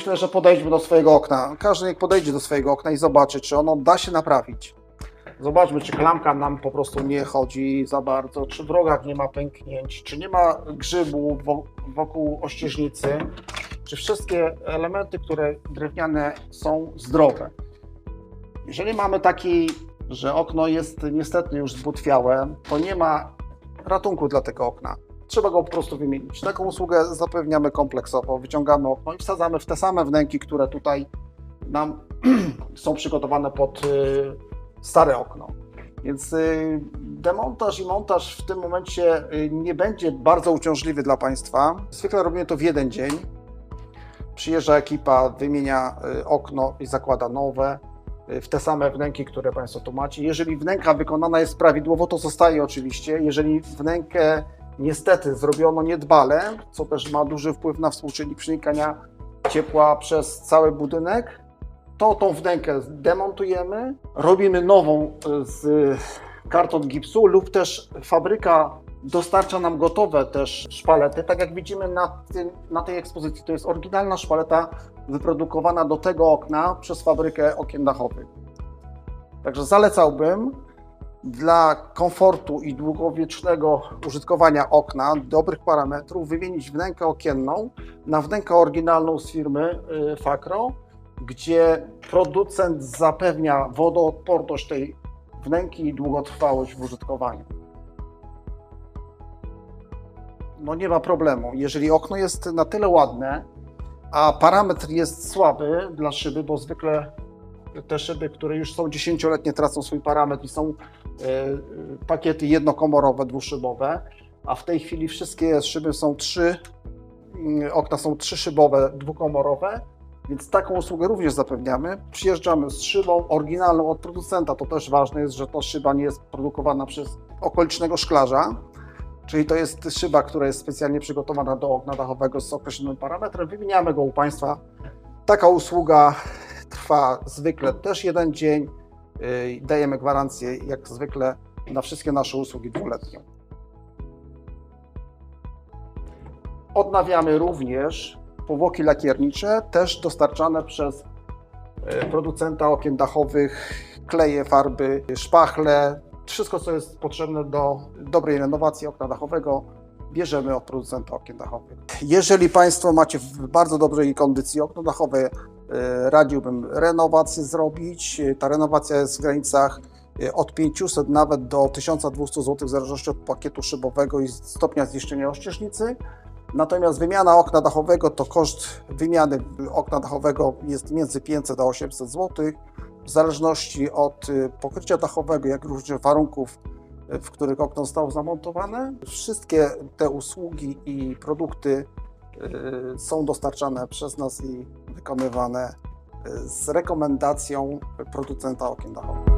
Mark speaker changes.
Speaker 1: myślę, że podejdźmy do swojego okna. Każdy niech podejdzie do swojego okna i zobaczy, czy ono da się naprawić. Zobaczmy, czy klamka nam po prostu nie chodzi za bardzo, czy w rogach nie ma pęknięć, czy nie ma grzybu wo- wokół ościeżnicy, czy wszystkie elementy, które drewniane są zdrowe. Jeżeli mamy taki, że okno jest niestety już zbutwiałe, to nie ma ratunku dla tego okna. Trzeba go po prostu wymienić. Taką usługę zapewniamy kompleksowo. Wyciągamy okno i wsadzamy w te same wnęki, które tutaj nam są przygotowane pod y, stare okno. Więc y, demontaż i montaż w tym momencie y, nie będzie bardzo uciążliwy dla Państwa. Zwykle robimy to w jeden dzień. Przyjeżdża ekipa, wymienia okno i zakłada nowe w te same wnęki, które Państwo tu macie. Jeżeli wnęka wykonana jest prawidłowo, to zostaje oczywiście. Jeżeli wnękę niestety zrobiono niedbale, co też ma duży wpływ na współczynnik przenikania ciepła przez cały budynek, to tą wnękę demontujemy, robimy nową y, z karton gipsu lub też fabryka dostarcza nam gotowe też szpalety. Tak jak widzimy na, tym, na tej ekspozycji, to jest oryginalna szpaleta wyprodukowana do tego okna przez fabrykę okien dachowych. Także zalecałbym dla komfortu i długowiecznego użytkowania okna, dobrych parametrów, wymienić wnękę okienną na wnękę oryginalną z firmy y, Fakro, gdzie producent zapewnia wodoodporność tej wnęki i długotrwałość w użytkowaniu. No nie ma problemu. Jeżeli okno jest na tyle ładne, a parametr jest słaby dla szyby, bo zwykle te szyby, które już są dziesięcioletnie, tracą swój parametr i są e, pakiety jednokomorowe, dwuszybowe, a w tej chwili wszystkie szyby są trzy, mm, okna są trzyszybowe, dwukomorowe, więc taką usługę również zapewniamy. Przyjeżdżamy z szybą oryginalną od producenta. To też ważne jest, że ta szyba nie jest produkowana przez okolicznego szklarza, czyli to jest szyba, która jest specjalnie przygotowana do okna dachowego z określonym parametrem. Wymieniamy go u Państwa. Taka usługa trwa zwykle też jeden dzień. Yy, Dajemy gwarancję, jak zwykle, na wszystkie nasze usługi dwuletnią. Odnawiamy również powłoki lakiernicze, też dostarczane przez e, producenta okien dachowych, kleje, farby, szpachle, wszystko co jest potrzebne do dobrej renowacji okna dachowego bierzemy od producenta okien dachowych. Jeżeli Państwo macie w bardzo dobrej kondycji okno dachowe, radziłbym renowację zrobić. Ta renowacja jest w granicach e, od 500 nawet do 1200 zł w zależności od pakietu szybowego i stopnia zniszczenia ościeżnicy. Natomiast wymiana okna dachowego to koszt wymiany okna dachowego jest między 500 a 800 zł. W zależności od pokrycia dachowego, jak również warunków, w których okno zostało zamontowane. Wszystkie te usługi i produkty są dostarczane przez nas i wykonywane y, z rekomendacją producenta okien dachowych.